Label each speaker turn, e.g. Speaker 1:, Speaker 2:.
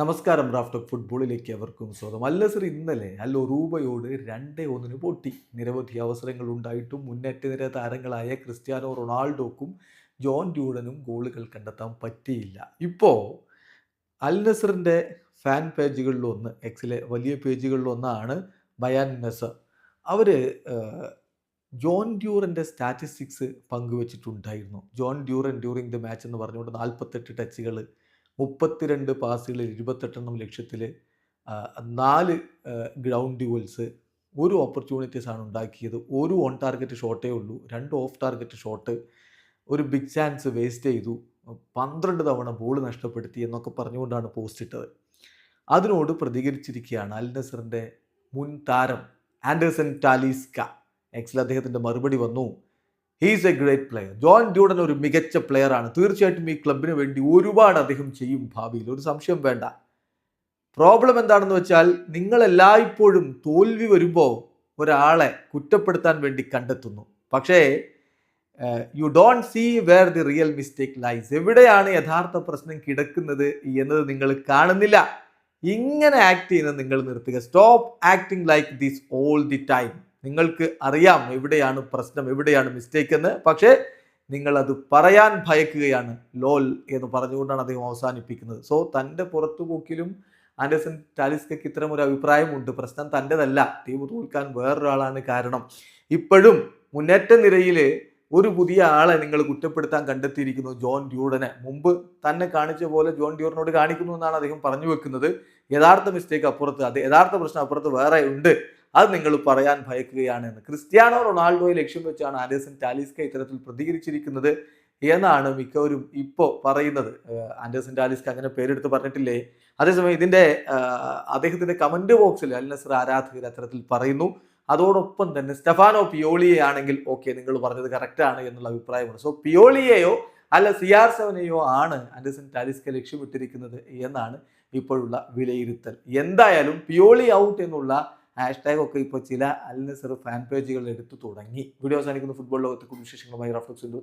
Speaker 1: നമസ്കാരം റാഫ്റ്റ് ഫുട്ബോളിലേക്ക് അവർക്കും സ്വാഗതം. അൽ നസർ ഇന്നലെ അല്ല ഒറൂബയോട് രണ്ടേ ഒന്നിന് പൊട്ടി. നിരവധി അവസരങ്ങൾ ഉണ്ടായിട്ടും മുന്നേറ്റ നിര താരങ്ങളായ ക്രിസ്ത്യാനോ റൊണാൾഡോക്കും ജോൺ ഡ്യൂഡനും ഗോളുകൾ കണ്ടെത്താൻ പറ്റിയില്ല. ഇപ്പോൾ അൽ നസറിന്റെ ഫാൻ പേജുകളിലൊന്ന് എക്സിലെ വലിയ പേജുകളിലൊന്നാണ് ബയാൻ നസർ അവർ ജോൺ ഡ്യൂറന്റെ statistics പങ്കുവച്ചിട്ടുണ്ടായിരുന്നു. John Duran during the match എന്ന് പറഞ്ഞുകൊണ്ട് നാൽപ്പത്തെട്ട് ടച്ചുകൾ മുപ്പത്തിരണ്ട് പാസുകളിൽ ഇരുപത്തെട്ടെണ്ണം ലക്ഷ്യത്തിൽ നാല് ഗ്രൗണ്ട് ഡ്യൂവൽസ് ഒരു ഓപ്പർച്യൂണിറ്റീസാണ് ഉണ്ടാക്കിയത്. ഒരു ഓൺ ടാർഗറ്റ് ഷോട്ടേ ഉള്ളൂ രണ്ട് ഓഫ് ടാർഗറ്റ് ഷോട്ട് ഒരു ബിഗ് ചാൻസ് വേസ്റ്റ് ചെയ്തു പന്ത്രണ്ട് തവണ ബോൾ നഷ്ടപ്പെടുത്തി എന്നൊക്കെ പറഞ്ഞുകൊണ്ടാണ് പോസ്റ്റ് ഇട്ടത്. അതിനോട് പ്രതികരിച്ചിരിക്കുകയാണ് അൽ നസറിന്റെ മുൻ താരം ആൻഡേഴ്സൺ ടാലീസ്ക. എക്സിൽ അദ്ദേഹത്തിന്റെ മറുപടി വന്നു. He's a great player John Duran ഒരു മികച്ച പ്ലെയറാണ് തീർച്ചയായിട്ടും ഈ ക്ലബിന് വേണ്ടി ഒരുപാട് അദ്ദേഹം ചെയ്യും ഭാവിയിൽ. ഒരു സംശയം വേണ്ട. പ്രോബ്ലം എന്താണെന്ന് വെച്ചാൽ നിങ്ങൾ എല്ലായ്പ്പോഴും തോൽവി വരുമ്പോൾ ഒരാളെ കുറ്റപ്പെടുത്താൻ വേണ്ടി കണ്ടെത്തുന്നു. പക്ഷേ you don't see where the real mistake lies എവിടെയാണ് യഥാർത്ഥ പ്രശ്നം കിടക്കുന്നത് എന്നത് നിങ്ങൾ കാണുന്നില്ല. ഇങ്ങനെ ആക്ട് ചെയ്യുന്നത് നിങ്ങൾ നിർത്തുക. Stop acting like this all the time നിങ്ങൾക്ക് അറിയാം എവിടെയാണ് പ്രശ്നം എവിടെയാണ് മിസ്റ്റേക്ക് എന്ന്. പക്ഷേ നിങ്ങളത് പറയാൻ ഭയക്കുകയാണ് ലോൽ എന്ന് പറഞ്ഞുകൊണ്ടാണ് അദ്ദേഹം അവസാനിപ്പിക്കുന്നത്. സോ തന്റെ പുറത്തുപോക്കിലും ആൻഡേഴ്സൺ ടാലിസ്കയ്ക്ക് ഇത്തരം ഒരു അഭിപ്രായമുണ്ട്. പ്രശ്നം തന്റെതല്ല. ടീം തോൽക്കാൻ വേറൊരാളാണ് കാരണം. ഇപ്പോഴും മുന്നേറ്റ നിരയിൽ ഒരു പുതിയ ആളെ നിങ്ങൾ കുറ്റപ്പെടുത്താൻ കണ്ടെത്തിയിരിക്കുന്നു ജോൺ ഡ്യൂഡനെ. മുമ്പ് തന്നെ കാണിച്ച പോലെ ജോൺ ഡ്യൂറിനോട് കാണിക്കുന്നു എന്നാണ് അദ്ദേഹം പറഞ്ഞു വെക്കുന്നത്. യഥാർത്ഥ മിസ്റ്റേക്ക് അപ്പുറത്ത് അത് യഥാർത്ഥ പ്രശ്നം അപ്പുറത്ത് വേറെ ഉണ്ട്. അത് നിങ്ങൾ പറയാൻ ഭയക്കുകയാണ് എന്ന്. ക്രിസ്ത്യാനോ റൊണാൾഡോയെ ലക്ഷ്യം വെച്ചാണ് ആൻഡേഴ്സൺ ടാലിസ്ക ഇത്തരത്തിൽ പ്രതികരിച്ചിരിക്കുന്നത് എന്നാണ് മിക്കവരും ഇപ്പോൾ പറയുന്നത്. ആൻഡേഴ്സൺ ടാലിസ്ക അങ്ങനെ പേരെടുത്ത് പറഞ്ഞിട്ടില്ലേ? അതേസമയം ഇതിന്റെ അദ്ദേഹത്തിന്റെ കമന്റ് ബോക്സിൽ അൽ നസർ ആരാധകർ അത്തരത്തിൽ പറയുന്നു. അതോടൊപ്പം തന്നെ സ്റ്റെഫാനോ പിയോളിയെ ആണെങ്കിൽ ഓക്കെ നിങ്ങൾ പറഞ്ഞത് കറക്റ്റാണ് എന്നുള്ള അഭിപ്രായമാണ്. സോ പിയോളിയെയോ അല്ല സി ആർ സെവനെയോ ആണ് ആൻഡേഴ്സൺ ടാലിസ്ക ലക്ഷ്യമിട്ടിരിക്കുന്നത് എന്നാണ് ഇപ്പോഴുള്ള വിലയിരുത്തൽ. എന്തായാലും പിയോളി ഔട്ട് എന്നുള്ള ഹാഷ്ടാഗ് ഒക്കെ ഇപ്പോൾ ചില അൽ നസർ ഫാൻ പേജുകൾ എടുത്തു തുടങ്ങി. വീഡിയോ അവസാനിക്കുന്ന. ഫുട്ബോൾ ലോകത്തെ വിശേഷങ്ങളുമായി റഫ്ലക്സ് ചെയ്തു